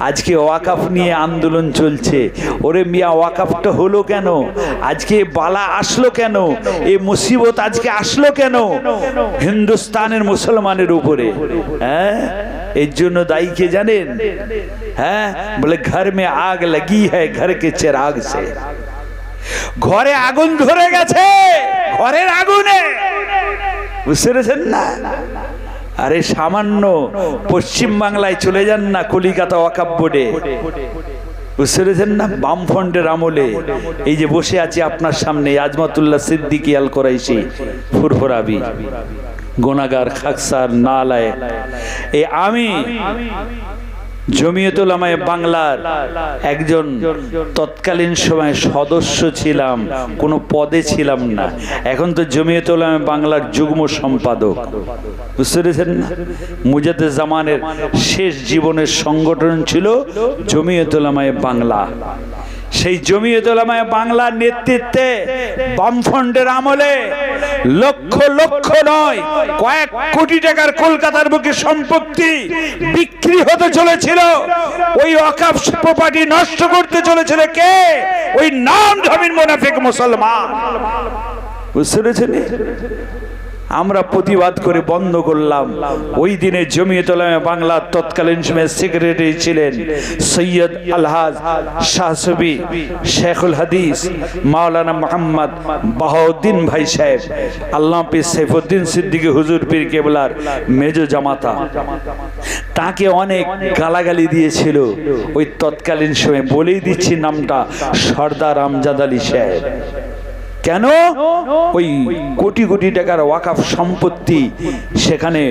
আজকে ওয়াকাফ নিয়ে আন্দোলন চলছে। ওরে মিয়া, ওয়াকাফটা হলো কেন? আজকে বালা আসলো কেন? এই মুসিবত আজকে আসলো কেন? হিন্দুস্তানের মুসলমানের উপরে। হ্যাঁ? এর জন্য দায়ী কে জানেন? হ্যাঁ? বলে, ঘর মে আগ লাগি হ্যায়, ঘর কে চেরাগ সে। ঘরে আগুন ধরে গেছে। ঘরের আগুনে। বুঝতে পেরেছেন না? আরে সামান্য পশ্চিম বাংলায় চলে যান না কলিকাতা ওয়াকাপ বোর্ডে। বুঝতে না? বামফ্রন্টের আমলে। এই যে বসে আছি আপনার সামনে, আজমাতুল্লাহ সিদ্দিকি আল করাইশি ফুরফুরাবি গোনাগার খাকসার নালায়। এই আমি জমিয়তুল আমায় বাংলার একজন তৎকালীন সময় সদস্য ছিলাম, কোনো পদে ছিলাম না। এখন তো জমিয়তুল আমায় বাংলার যুগ্ম সম্পাদক। বুঝতে পেরেছেন না? মুজাদে জামানের শেষ জীবনের সংগঠন ছিল জমিয়তুল আমায় বাংলা। সেই জমিয়তুলামায় বাংলার নেতৃত্বে বামফ্রন্টের আমলে লক্ষ লক্ষ নয়, কয়েক কোটি টাকার কলকাতার বুকে সম্পত্তি বিক্রি হতে চলেছিল। ওই অকাপ প্রপার্টি নষ্ট করতে চলেছিল কে? ওই নাম ধমিন মোনাফিক মুসলমান। বুঝতে পেরেছেন আমরা প্রতিবাদ করে বন্ধ করলাম। ওই দিনে জমিয়তলামে বাংলার তৎকালীন সময় সেক্রেটারি ছিলেন সৈয়দ আলহাজ শাহসবি শেখুল হাদিস, মাওলানা মোহাম্মদ বাহাউদ্দিন ভাই সাহেব, আল্লাহ পীর সৈফুদ্দিন সিদ্দিকী হুজুর পীর কেবলার মেজ জামাতা। তাকে অনেক গালাগালি দিয়েছিল। ওই তৎকালীন সময় বলেই দিচ্ছি নামটা সর্দার আমজাদ আলী সাহেব। কেন? ওই কোটি কোটি টাকার ওয়াকাফ সম্পত্তি সেখানে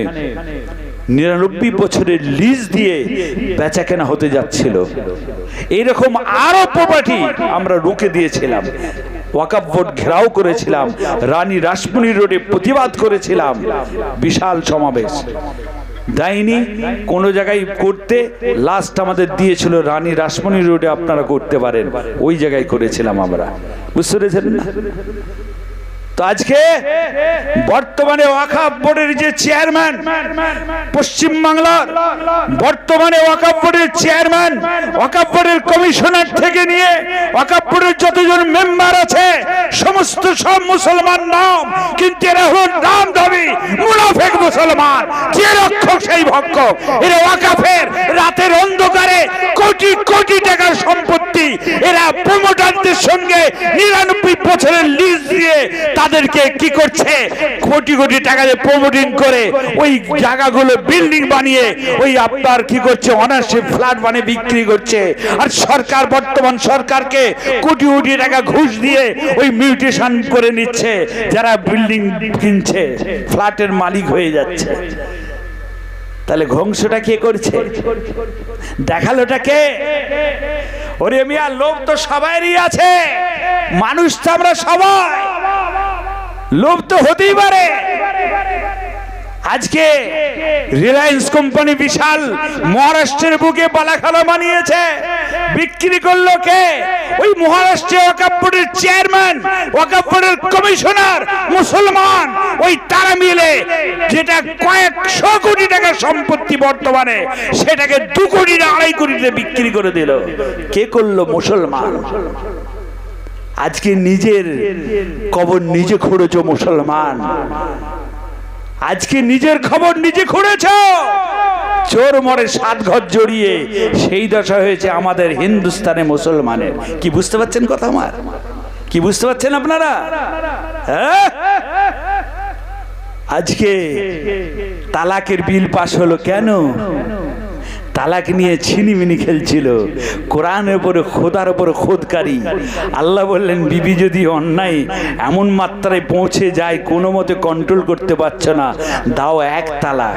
নিরানব্বই বছরের লিজ দিয়ে বেচা কেনা হতে যাচ্ছিল। এইরকম আরও প্রপার্টি আমরা রুখে দিয়েছিলাম। ওয়াকাফ বোর্ড ঘেরাও করেছিলাম। রানী রাসমণি রোডে প্রতিবাদ করেছিলাম। বিশাল সমাবেশ। দেয়নি কোনো জায়গায় করতে লাস্ট আমাদের দিয়েছিল রানী রাসমণি রোডে আপনারা করতে পারেন। ওই জায়গায় করেছিলাম আমরা। বুঝতে পেরেছেন না? তো আজকে বর্তমানে ওয়াকাফ বোর্ডের যে চেয়ারম্যান পশ্চিম বাংলার বর্তমানে ওয়াকাফ বোর্ডের চেয়ারম্যান, ওয়াকাফ বোর্ডের কমিশনার থেকে নিয়ে ওয়াকাফ বোর্ডের যতজন মেম্বার আছে, সমস্ত সব মুসলমান নাম, কিন্তু এরা হলো নাম দাবি, মুনাফেক মুসলমান, যে রক্ষক সেই ভক্ষক এরা ওয়াকাফের রাতের অন্ধকারে কোটি কোটি টাকার সম্পত্তি, এরা প্রমোটারদের সঙ্গে নিরানব্বই বছরের লিজ দিয়ে তাদেরকে কি করছে? কোটি কোটি টাকা দিয়ে প্রমোটিং করে ওই জায়গাগুলো বিল্ডিং বানিয়ে ওই আপনার কি করছে? অনার্সে ফ্ল্যাট বানিয়ে বিক্রি করছে। আর সরকার, বর্তমান সরকারকে কোটি কোটি টাকা ঘুষ দিয়ে ওই মিউটেশন করে নিচ্ছে, যারা বিল্ডিং কিনছে ফ্ল্যাটের মালিক হয়ে যাচ্ছে। তাহলে ঘংসটা কে করছে? দেখালোটা কে? ওরে মিয়া, লোভ তো সবাইরই আছে। মানুষ তো আমরা সবাই। লোভ তো হতেই পারে। আজকে রিলায়েন্স কোম্পানি বিশাল মহারাষ্ট্রের বুকে বালাখালা বানিয়েছে। বিক্রি করল কে? ওই মহারাষ্ট্রে ওয়াকাপ্পুরের চেয়ারম্যান ওয়াকাপ্পুরের কমিশনার মুসলমান। ওই তারা মিলে যেটা কয়েকশো কোটি টাকার সম্পত্তি বর্তমানে, সেটাকে দু কোটি না আড়াই কোটিতে বিক্রি করে দিল। কে করল মুসলমান? আজকে নিজের কবর নিজে খুঁড়েছ মুসলমান। আজকে নিজের খবর নিজে খুঁড়েছ? চোর মরে সাত ঘর জড়িয়ে সেই দশা হয়েছে আমাদের হিন্দুস্তানে মুসলমানের। কি বুঝতে পারছেন কথা আমার? কি বুঝতে পারছেন আপনারা? হ্যাঁ? আজকে তালাকের বিল পাশ হলো কেন? তালাক নিয়ে ছিনিমিনি খেলছিল। কোরআনের উপরে খোদার উপরে খোদকারী। আল্লাহ বললেন, বিবি যদি অন্যায় এমন মাত্রায় পৌঁছে যায়, কোনো মতে কন্ট্রোল করতে পারছ না। দাও এক তালাক।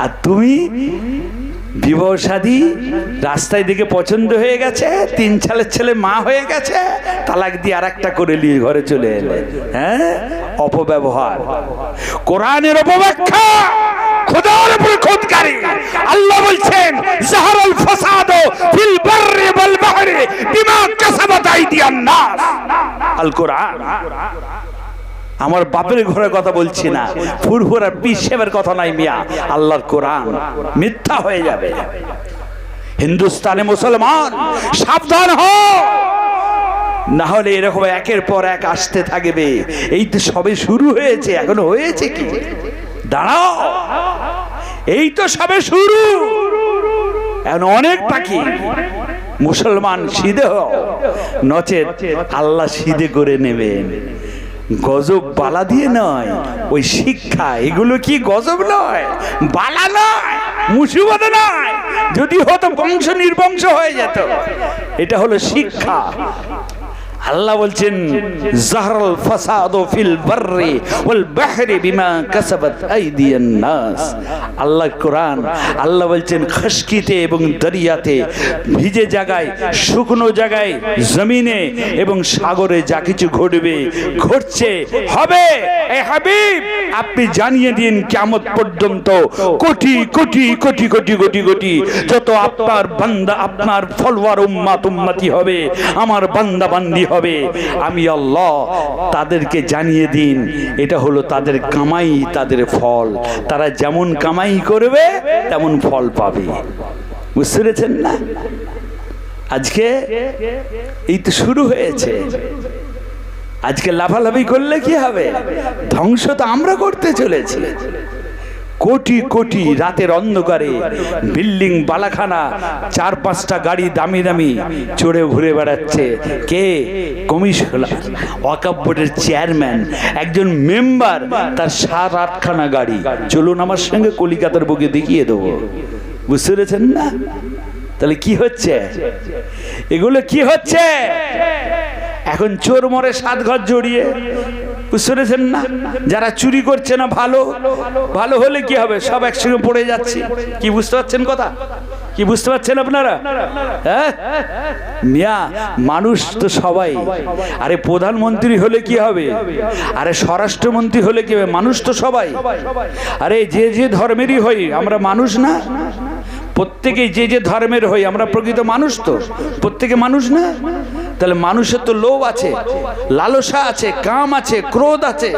আর তুমি বিবাহ শাদী রাস্তায় দিকে পছন্দ হয়ে গেছে, তিন সালের ছেলে মা হয়ে গেছে, তালাক দিয়ে আর একটা করে নিয়ে ঘরে চলে এলে। হ্যাঁ? অপব্যবহার। কোরআনের অপব্যাখ্যা! খোদার উপরে খোদকারী। আল্লাহ বলছেন, জাহারাল ফাসাদ ফিল বাররি ওয়াল বাহরি বিমা কাসাবাত আইদিয়ান নাস। আল কোরআন। আমার বাপের ঘরের কথা বলছি না। ফুরফুরার পিসেবের কথা নাই মিয়া। আল্লাহর কোরআন মিথ্যা হয়ে যাবে। হিন্দুস্তানে মুসলমান, সাবধান হ না হলে এরকম একের পর এক আসতে থাকবে। এই তো সবে শুরু হয়েছে, এখনও হয়েছে কি? দাঁড়াও। এই তো সবে শুরু। এখন অনেক বাকি মুসলমান হও, নচেত আল্লাহ সিদে করে নেবেন। গজব বালা দিয়ে নয়, ওই শিক্ষা, এগুলো কি গজব নয়? বালা নয়, মুসিবত নয়। যদি হতো বংশ নির্বংশ হয়ে যেত। এটা হলো শিক্ষা। আল্লাহ বলছেন, জাহরাল ফাসাদ ফিল বাররি ওয়াল বাহরি বিমা কাসাবাত আইদিয়ান নাস। আল্লাহ কোরআন, আল্লাহ বলছেন খশকিতে এবং দরিয়াতে, ভিজে জায়গায়, শুকনো জায়গায়, জমিনে এবং সাগরে যা কিছু ঘটবে, ঘটছে, হবে। এ হাবিব, আপনি জানিয়ে দিন কিয়ামত পর্যন্ত কোটি কোটি কোটি কোটি কোটি কোটি, যত আপনার বান্দা, আপনার ফলোয়ার উম্মাত উম্মতি হবে, আমার বান্দা বান্দি হবে। আমি আল্লাহ তাদেরকে জানিয়ে দিন, এটা হলো তাদের কামাই, তাদের ফল। তারা যেমন কামাই করবে, তেমন ফল পাবে। বুঝতে পেরেছেন না? আজকে এই তো শুরু হয়েছে। আজকে লাফালাফি করলে কি হবে? ধ্বংস তো আমরা করতে চলেছি। কোটি কোটি রাতের অন্ধকারে বিল্ডিং বালাখানা চার পাঁচটা গাড়ি দামি দামি চড়ে ঘুরে বেড়াচ্ছে। কে? কমিশনার ওয়াকাপ বোর্ডের চেয়ারম্যান একজন মেম্বার তার সাত আটখানা গাড়ি। চলুন আমার সঙ্গে কলিকাতার বুকে দেখিয়ে দেবো। বুঝতে পেরেছেন না? তাহলে কি হচ্ছে? এগুলো কি হচ্ছে? এখন চোর মরে সাত ঘর জড়িয়ে। পেরেছেন না? যারা চুরি করছে না ভালো ভালো হলে কি হবে? সব একসঙ্গে পড়ে যাচ্ছে। কি বুঝতে পারছেন কথা? কি বুঝতে পারছেন আপনারা? হ্যাঁ? মানুষ তো সবাই। আরে প্রধানমন্ত্রী হলে কি হবে? আরে স্বরাষ্ট্রমন্ত্রী হলে কি হবে? মানুষ তো সবাই। আরে যে যে ধর্মেরই হই, আমরা মানুষ না? প্রত্যেকেই যে যে ধর্মের হই, আমরা প্রকৃত মানুষ তো। প্রত্যেকে মানুষ না? তাহলে মানুষের তো লোভ আছে, লালসা আছে, কাম আছে, ক্রোধ আছে।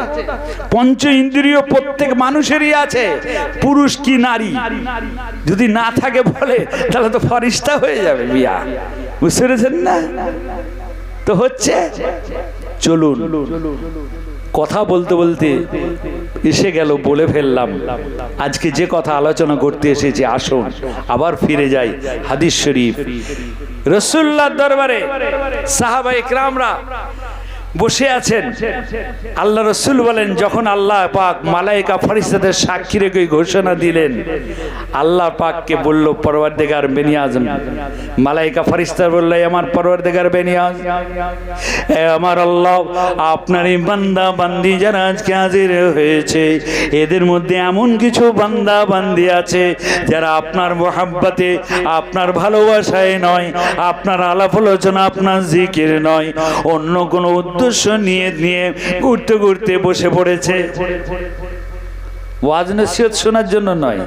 পঞ্চ ইন্দ্রিয় প্রত্যেক মানুষেরই আছে, পুরুষ কি নারী? যদি না থাকে বলে, তাহলে তো ফরিস্তা হয়ে যাবে বিয়া বুঝতে পেরেছেন না? তো হচ্ছে, চলুন। কথা বলতে বলতে এসে গেল, বলে ফেললাম। আজকে যে কথা আলোচনা করতে এসেছি, আসুন, আবার ফিরে যাই হাদিস শরীফ। রসুল্লাহ দরবারে সাহাবা ইকরামরা বসে আছেন। আল্লাহ রসুল বলেন, যখন আল্লাহ পাক মালাইকা ফরিস্তাদের সাক্ষী রেখে ঘোষণা দিলেন, আল্লাহ পাককে বলল পরওয়ার দেগার বেনিয়াজ মালাইকা ফরিস্তার বলল আমার পরওয়ার দেগার বেনিয়াজ আমার আল্লাহ, আপনার এই বান্দা বান্দি যারা আজকে হাজির হয়েছে, এদের মধ্যে এমন কিছু বান্দা বান্দি আছে, যারা আপনার মোহাব্বাতে, আপনার ভালোবাসায় নয়, আপনার আলাপ আলোচনা, আপনার জিকির নয়, অন্য কোনো উদ্দেশ্য নিয়ে নিয়ে ঘুরতে ঘুরতে বসে পড়েছে ওয়াজ নসিহত শোনার জন্য নয়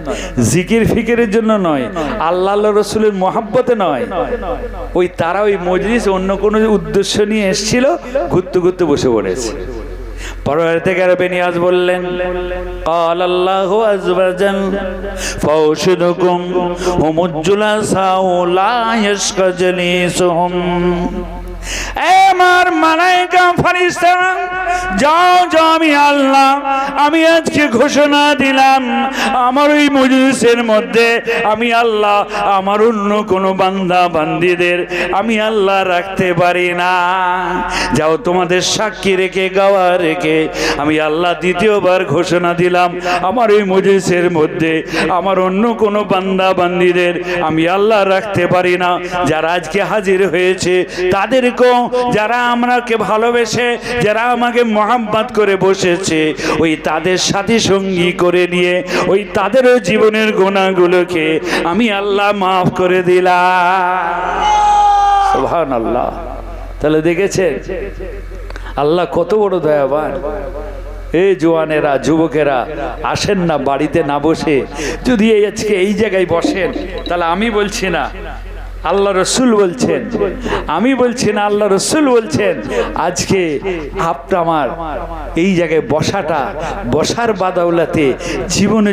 জিকির ফিকিরের জন্য নয় আল্লাহ আল্লাহ রসুলের মহাব্বতে নয় ওই তারা ওই মজলিস অন্য কোনো উদ্দেশ্য নিয়ে এসেছিল ঘুরতে ঘুরতে বসে পড়েছে পরবর্তীকার বেনিয়াজ বললেন قال الله عز وجل فأوشدكم هم الجلساء لا يشقى جليسهم এ আমার মালাইকা ফারিস্তা, যাও যাও আমি আল্লাহ, আমি আজকে ঘোষণা দিলাম, আমার ওই মজলিসের মধ্যে আমি আল্লাহ, আমার অন্য কোনো বান্দা বান্দিদের আমি আল্লাহ রাখতে পারি না। যাও, তোমাদের সাক্ষী রেখে, গাওয়া রেখে, আমি আল্লাহ দ্বিতীয়বার ঘোষণা দিলাম, আমার ওই মজলিসের মধ্যে আমার অন্য কোনো বান্দা বান্দিদের আমি আল্লাহ রাখতে পারি না। যারা আজকে হাজির হয়েছে তাদেরকেও যারা আমাকে ভালোবেসে, যারা আমাকে মহাব্বাত করে বসেছে, ওই তাদের সাথী সঙ্গী করে নিয়ে, ওই তাদেরও জীবনের গোনাগুলোকে আমি আল্লাহ মাফ করে দিলাম। আল্লাহ তাহলে দেখেছেন? আল্লাহ কত বড় দয়াবান। এই জোয়ানেরা, যুবকেরা, আসেন না, বাড়িতে না বসে। যদি এই আজকে এই জায়গায় বসেন, তাহলে আমি বলছি না আল্লাহ রসুল বলছেন। আমি বলছি না, আল্লাহ রসুল বলছেন, আজকে আপনার এই জায়গায় বসাটা, বসার বাদাউলাতে জীবনে